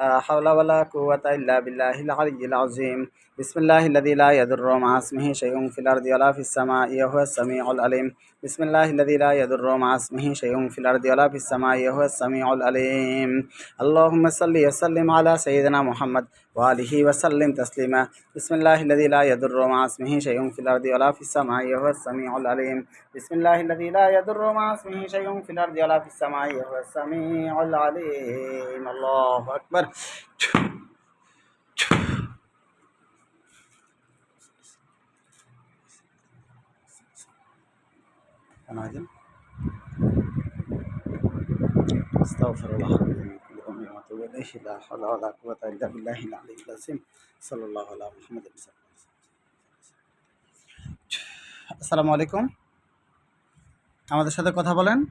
حول ولا قوة إلا بالله العلي العظيم. بسم الله الذي لا يضر مع اسمه شيء في الأرض ولا في السماء وهو السميع العليم. بسم الله الذي لا يضر مع اسمه شيء في الأرض ولا في السماء وهو السميع العليم. اللهم صل وسلم على سيدنا محمد وآله وسلم تسليما. بسم الله الذي لا يضر مع اسمه شيء في الأرض ولا في السماء وهو السميع العليم. بسم الله الذي لا يضر مع اسمه شيء في الأرض ولا في السماء وهو السميع العليم. الله أكبر. أستغفر الله. বিয়াদিহি আলাইকুম আমাদের সাথে কথা বলেন।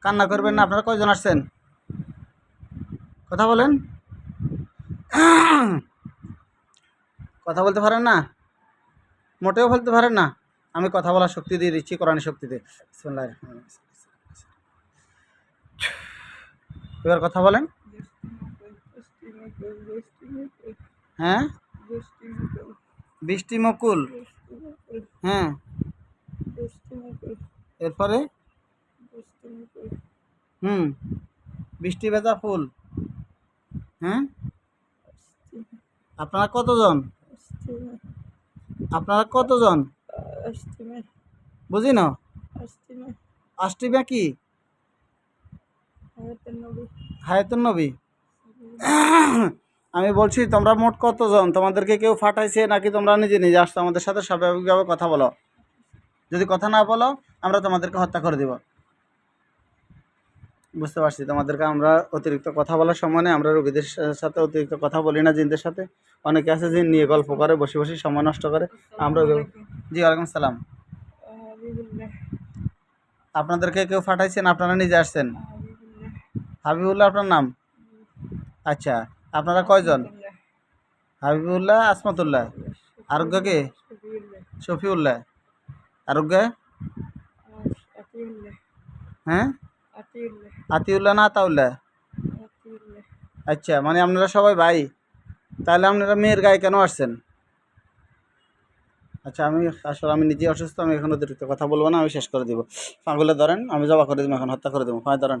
কান্না করবেন না, আপনারা কয়জন আসছেন? কথা বলেন। কথা বলতে পারেন না? মোটেও বলতে পারেন না। আমি কথা বলার শক্তি দিয়ে দিচ্ছি কোরআন শক্তিতে এবার কথা বলেন। হ্যাঁ? বৃষ্টি মকুল। হ্যাঁ। এরপরে? হুম। বৃষ্টি ভেজা ফুল। হ্যাঁ? আপনারা কতজন? আপনারা কতজন? বুঝি না আষ্টিমা কি? হায়াতুন নবী আমি বলছি তোমরা মোট কতজন? তোমাদেরকে কেউ ফাটাইছে নাকি তোমরা নিজে নিজে আসছো? আমাদের সাথে স্বাভাবিকভাবে কথা বলো। যদি কথা না বলো আমরা তোমাদেরকে হত্যা করে দিব। বুঝতে পারছি তোমাদেরকে আমরা অতিরিক্ত কথা বলার সময় নেই। আমরা রোগীদের সাথে অতিরিক্ত কথা বলি না জিনদের সাথে। অনেকে আছে যে নিয়ে গল্প করে বসে বসে সময় নষ্ট করে। আমরা জি ওয়ালাইকুম সালাম। আপনাদেরকে কেউ ফাটাইছেন? আপনারা নিজে আসছেন? হাবিবুল্লাহ, আপনার নাম? আচ্ছা আপনারা কয়জন? হাবিবুল্লাহ, আসমাতুল্লাহ। আরোগ্য কে? শফিউল্লাহ। আরোগ্য? হ্যাঁ? আতিউল্লাহ না আতাউল্লাহ? আচ্ছা মানে আপনারা সবাই ভাই। তাহলে আপনারা মেয়ের গায়ে কেন আসছেন? আচ্ছা আমি আসলে আমি নিজে অসুস্থ, আমি এখন অতিরিক্ত কথা বলব না, আমি শেষ করে দিব। পাগুলো ধরেন, আমি জবা করে দেবো, এখন হত্যা করে দেবো। পায়ে ধরেন।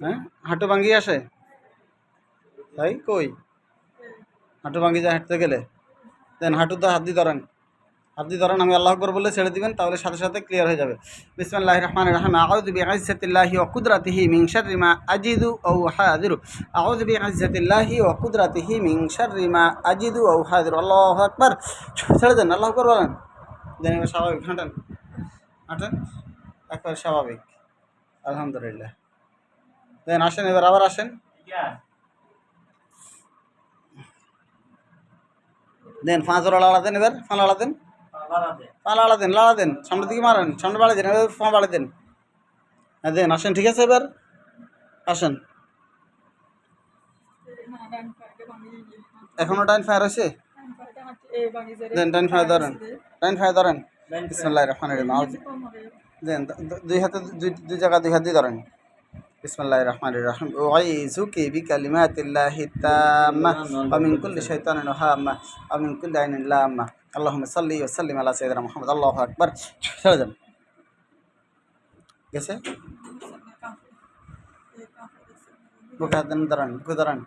হ্যাঁ? হাঁটু ভাঙ্গি আসে? তাই? কই? হাঁটু ভাঙ্গি যায় হাঁটতে গেলে? দেন হাঁটু হাঁটুতে হাত দিয়ে ধরেন। হাত দিয়ে ধরেন, আমি আল্লাহ বলে ছেড়ে দিবেন, তাহলে সাথে সাথে ক্লিয়ার হয়ে যাবে। বিসমিল্লাহির রহমানির রহিম। আউযু বিইজ্জাতিল্লাহি ওয়া কুদরাতিহি মিন শাররি মা আজিদু আও হাদিরু আউযু বিইজ্জাতিল্লাহি ওয়া কুদরাতিহি মিন শাররি মা আজিদু আও হাদিরু আল্লাহু আকবার। ছেড়ে দেন, আল্লাহ আকবর বলেন। দেন স্বাভাবিক। হাঁটেন। হাঁটেন। একবার স্বাভাবিক। আলহামদুলিল্লাহ। দেন আসেন, এবার আবার আসেন। দেন পাঁচ লাড়া দেন এবার পা লাড়া দেন। পা লাড়া দেন লাড়া দেন, সামনের দিকে মারেন সামনে বাড়ি দেন, এবার পা বাড়ি দেন। হ্যাঁ দেন, আসেন, ঠিক আছে এবার। আসেন। এখনও টাইম ফায়ার আছে? দেন টাইম ফায়ার ধরেন। টাইম ফায়ার ধরেন। বিসমুল্লাহ রহমান দেন দুই হাতে, দুই দুই জায়গা দুই হাত দিয়ে ধরেন। বিসমুল্লাহ রহমান রহিম ওয়াইজুকি বিকালিমাতিল্লাহি তাম্মা ওয়া মিন কুল্লি শাইতানিন হাম্মা ওয়া মিন কুল্লি আইনিন লাম্মা আল্লাহুম্মা সাল্লি ওয়া সাল্লিম আলা সাইয়্যিদিনা মুহাম্মদ আল্লাহু আকবার ছেড়ে দেন গেছে বুকে হাত দেন দাঁড়ান বুকে দাঁড়ান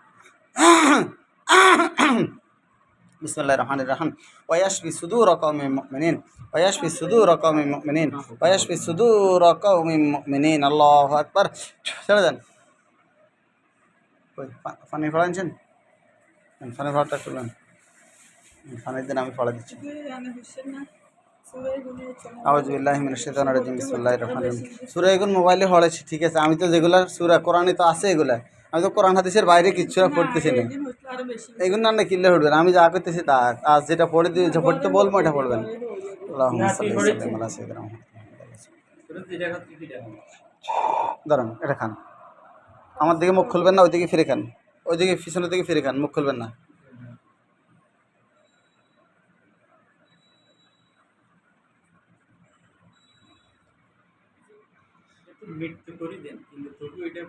বিসমুল্লাহ রহমান রহিম। ওয়াশফি সুদূর কওমি মুমিনিন। ওয়াশফি সুদূর কওমি মুমিনিন। ওয়াশফি সুদূর কওমি মুমিনিন। আল্লাহু আকবার। ছেড়ে দেন কই পা- পানি ফড়াইছেন পানি ফড়াটা করলেন পানির দিন আমি ফড়া দিচ্ছি। আউযুবিল্লাহি মিনাশ শাইতানির রাজিম। বিসমিল্লাহির রহমানির রহিম। সূরা এগুলো মোবাইলে পড়েছি ঠিক আছে? আমি তো যেগুলা সূরা কোরআনে তো আছে এগুলা। আমি তো কোরআন হাদিসের বাইরে কিচ্ছু পড়তেছি না। এগুলো না কিনলে পড়বেন আমি যা করতেছি তা আজ যেটা পড়ে দিয়ে পড়তে বলব এটা পড়বেন। দাঁড়ান এটা খান। আমার দিকে মুখ খুলবেন না ওইদিকে ফিরে খান। ওইদিকে পিছনের দিকে ফিরে খান মুখ খুলবেন না। মৃত্যু করে দেন কিন্তু তবু এটা